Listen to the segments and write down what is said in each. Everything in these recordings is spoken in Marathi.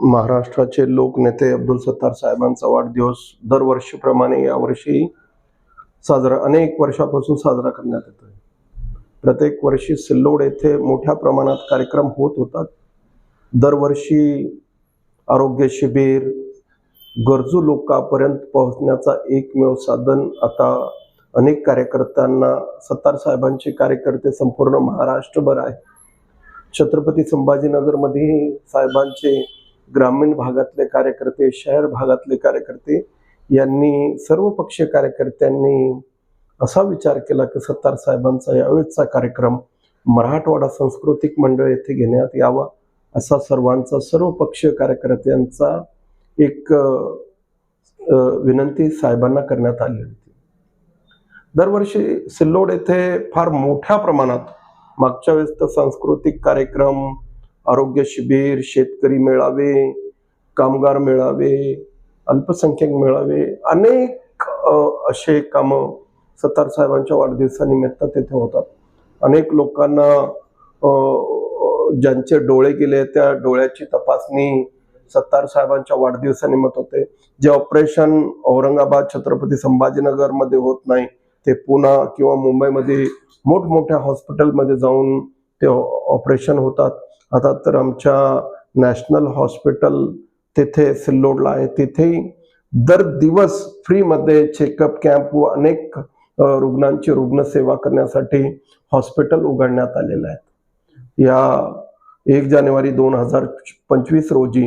महाराष्ट्राचे लोकनेते अब्दुल सत्तार साहेबांचा वाढदिवस दरवर्षीप्रमाणे यावर्षी साजरा अनेक वर्षापासून साजरा करण्यात येतोय. प्रत्येक वर्षी सिल्लोड येथे मोठ्या प्रमाणात कार्यक्रम होत होतात. दरवर्षी आरोग्य शिबिर गरजू लोकांपर्यंत पोहोचण्याचा एकमेव साधन आता अनेक कार्यकर्त्यांना सत्तार साहेबांचे कार्यकर्ते संपूर्ण महाराष्ट्रभर आहे. छत्रपती संभाजीनगरमध्येही साहेबांचे ग्रामीण भागातले कार्यकर्ते शहर भागातले कार्यकर्ते यांनी सर्व पक्षीय कार्यकर्त्यांनी असा विचार केला की सत्तार साहेबांचा यावेळेसचा कार्यक्रम मराठवाडा सांस्कृतिक मंडळ येथे घेण्यात यावा असा सर्वांचा सर्व पक्षीय कार्यकर्त्यांचा एक विनंती साहेबांना करण्यात आली होती. दरवर्षी सिल्लोड येथे फार मोठ्या प्रमाणात मागच्या वेळेस तर सांस्कृतिक कार्यक्रम आरोग्य शिबिर शेतकरी मेळावे कामगार मेळावे अल्पसंख्याक मेळावे अनेक असे कामं सत्तार साहेबांच्या वाढदिवसानिमित्त तेथे होतात. अनेक लोकांना ज्यांचे डोळे गेले त्या डोळ्याची तपासणी सत्तार साहेबांच्या वाढदिवसानिमित्त होते. जे ऑपरेशन औरंगाबाद छत्रपती संभाजीनगरमध्ये होत नाही ते पुणा किंवा मुंबईमध्ये मोठमोठ्या हॉस्पिटलमध्ये जाऊन ते ऑपरेशन होतात. आता तर आमच्या नॅशनल हॉस्पिटल तेथे सिल्लोडला आहे. तिथेही दर दिवस फ्रीमध्ये चेकअप कॅम्प व अनेक रुग्णांची रुग्णसेवा करण्यासाठी हॉस्पिटल उघडण्यात आलेलं आहे या एक जानेवारी दोन हजार पंचवीस रोजी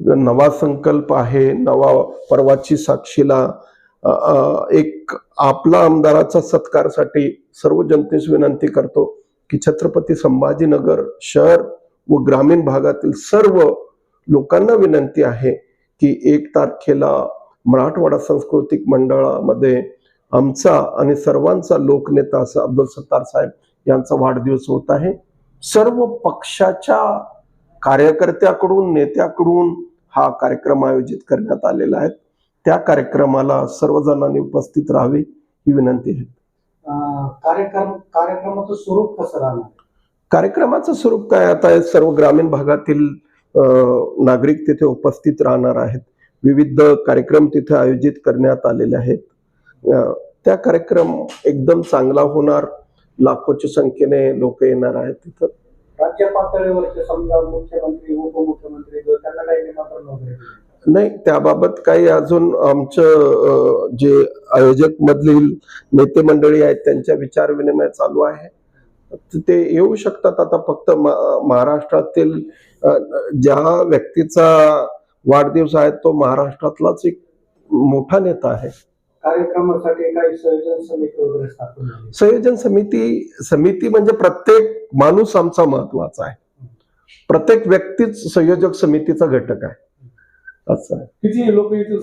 नवा संकल्प आहे. नवा पर्वाची साक्षीला एक आपला आमदाराचा सत्कारसाठी सर्व जनतेस विनंती करतो. की छत्रपती संभाजीनगर शहर व ग्रामीण भागातील सर्व लोकांना विनंती आहे की एक तारखेला मराठवाडा सांस्कृतिक मंडळामध्ये आमचा आणि सर्वांचा लोकनेता असा अब्दुल सत्तार साहेब यांचा वाढदिवस होत आहे. सर्व पक्षाच्या कार्यकर्त्याकडून नेत्याकडून हा कार्यक्रम आयोजित करण्यात आलेला आहे. त्या कार्यक्रमाला सर्वजणांनी उपस्थित राहावे ही विनंती आहे. कार्यक्रम कार्यक्रमाचं स्वरूप कसं राहणार? कार्यक्रमाचं स्वरूप काय? आता सर्व ग्रामीण भागातील नागरिक तिथे उपस्थित राहणार आहेत. विविध कार्यक्रम तिथे आयोजित करण्यात आलेले आहेत. त्या कार्यक्रम एकदम चांगला होणार. लाखोच्या संख्येने लोक येणार आहेत तिथं. राज्य पातळीवरचे समजा मुख्यमंत्री उपमुख्यमंत्री त्यांना काही निमंत्रण वगैरे. नाही त्याबाबत काही अजून आमचं जे आयोजक मधील नेते मंडळी आहेत त्यांच्या विचार विनिमय चालू आहे. त- ते येऊ शकतात आता फक्त महाराष्ट्रातील ज्या व्यक्तीचा वाढदिवस आहे तो महाराष्ट्रातलाच एक मोठा नेता आहे. कार्यक्रमासाठी काही संयोजन समिती वगैरे स्थापन झाली. संयोजन समिती समिती म्हणजे प्रत्येक माणूस आमचा महत्त्वाचा आहे. प्रत्येक व्यक्तीच संयोजक समितीचा घटक आहे. असं आहे. किती लोक येतील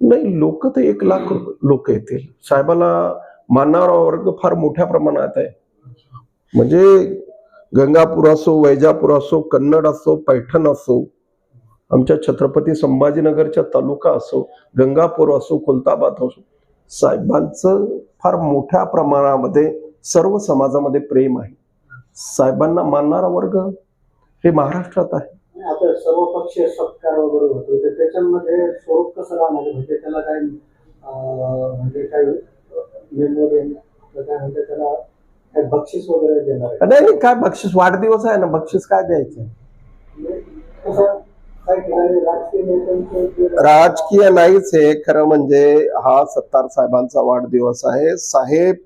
नाही लोक तर एक लाख लोक येतील. साहेबाला मानणारा वर्ग फार मोठ्या प्रमाणात आहे. म्हणजे गंगापूर असो वैजापूर असो कन्नड असो पैठण असो आमच्या छत्रपती संभाजीनगरच्या तालुका असो गंगापूर असो खुलताबाद असो साहेबांचं फार मोठ्या प्रमाणामध्ये सर्व समाजामध्ये प्रेम आहे. साहेबांना मानणारा वर्ग हे महाराष्ट्रात आहे. आता सर्व पक्षीय सत्कार वगैरे होतो तर त्याच्यामध्ये स्वरूप कसं राहणार म्हणजे त्याला काही म्हणजे काही मेमोरियल काय म्हणजे त्याला काही बक्षीस वगैरे देणार नाही नाही, काय बक्षीस? वाढदिवस आहे ना बक्षीस काय द्यायचं? राजकीय नाहीच आहे खरं म्हणजे हा सत्तार साहेबांचा वाढदिवस आहे. साहेब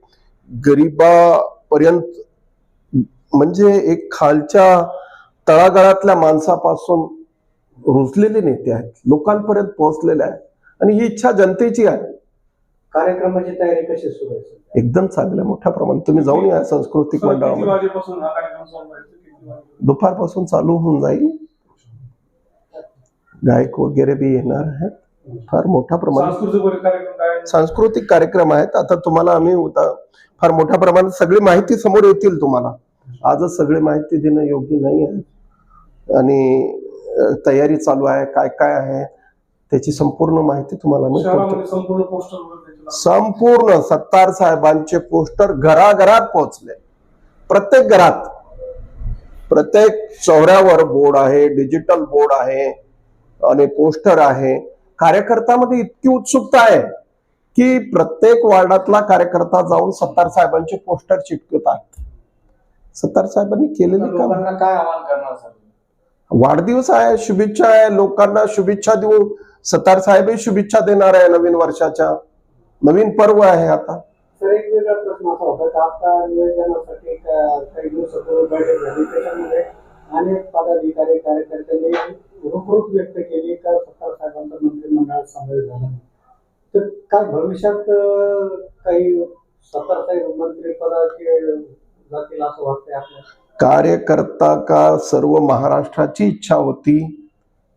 गरिबापर्यंत म्हणजे एक खालच्या तळागाळातल्या माणसापासून रुजलेले नेते आहेत लोकांपर्यंत पोहोचलेले आहेत आणि ही इच्छा जनतेची आहे. कार्यक्रमाची तयारी कशी सुरू आहे? एकदम चांगल्या मोठ्या प्रमाणात. तुम्ही जाऊन या सांस्कृतिक किती मंडळामध्ये? दुपारपासून चालू होऊन जाईल. गायक वगैरे बी येणार आहेत. फार मोठ्या प्रमाणात. सांस्कृतिक कार्यक्रम काय? सांस्कृतिक कार्यक्रम आहेत. आता तुम्हाला आम्ही फार मोठ्या प्रमाणात सगळी माहिती समोर येतील तुम्हाला. आजच सगळी माहिती देणं योग्य नाही आहे आणि तयारी चालू आहे काय काय आहे त्याची संपूर्ण माहिती तुम्हाला मी संपूर्ण सत्तार साहेबांचे पोस्टर घराघरात पोहोचले. प्रत्येक घरात. प्रत्येक चौऱ्यावर बोर्ड आहे डिजिटल बोर्ड आहे आणि पोस्टर आहे. कार्यकर्त्यामध्ये इतकी उत्सुकता आहे की प्रत्येक वार्डातला कार्यकर्ता जाऊन सत्तार साहेबांचे पोस्टर चिटकतात सत्तार साहेबांनी केलेली काम. काय आवाहन करणार सर? वाढदिवस आहे शुभेच्छा आहे. लोकांना शुभेच्छा देऊ. सत्तार साहेबही शुभेच्छा देणार आहे नवीन वर्षाच्या. नवीन पर्व आहे आता. एक वेगळा प्रश्न असा होता की आता नियोजनासाठी काही दिवसापूर्वी बैठक झाली. त्याच्यामध्ये अनेक पदाधिकारी कार्यकर्त्यांनी व्यक्त केली का सत्तार साहेबांचा मंत्रिमंडळात समावेश झाला. तर काय भविष्यात काही सत्तार साहेब मंत्रिपदाचे असं वाटतंय आपल्याला. कार्यकर्ता का सर्व महाराष्ट्राची इच्छा होती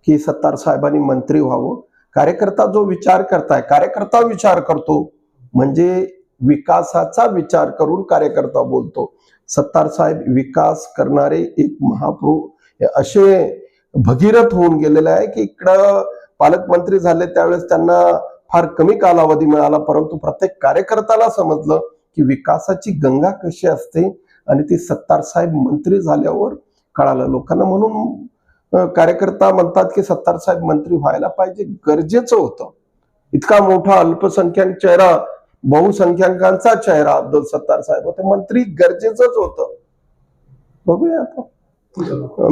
की सत्तार साहेबांनी मंत्री व्हावं. कार्यकर्ता जो विचार करताय कार्यकर्ता विचार करतो म्हणजे विकासाचा विचार करून कार्यकर्ता बोलतो. सत्तार साहेब विकास करणारे एक महापुरुष असे भगीरथ होऊन गेलेले आहे की इकडं पालकमंत्री झाले त्यावेळेस त्यांना फार कमी कालावधी मिळाला परंतु प्रत्येक कार्यकर्त्याला समजलं की विकासाची गंगा कशी असते आणि ते सत्तार साहेब मंत्री झाल्यावर कळालं. लोकांना म्हणून कार्यकर्ता म्हणतात की सत्तार साहेब मंत्री व्हायला पाहिजे गरजेचं होतं. इतका मोठा अल्पसंख्याक चेहरा बहुसंख्याकांचा चेहरा अब्दुल सत्तार साहेब होते. मंत्री गरजेचंच होतं. बघूया आता.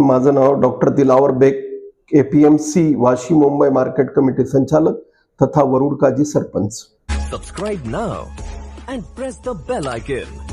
माझं नाव doctor Dilawar Baig APMC Vashi Mumbai market committee संचालक तथा Warud Kazi sarpanch. Subscribe now and press the bell icon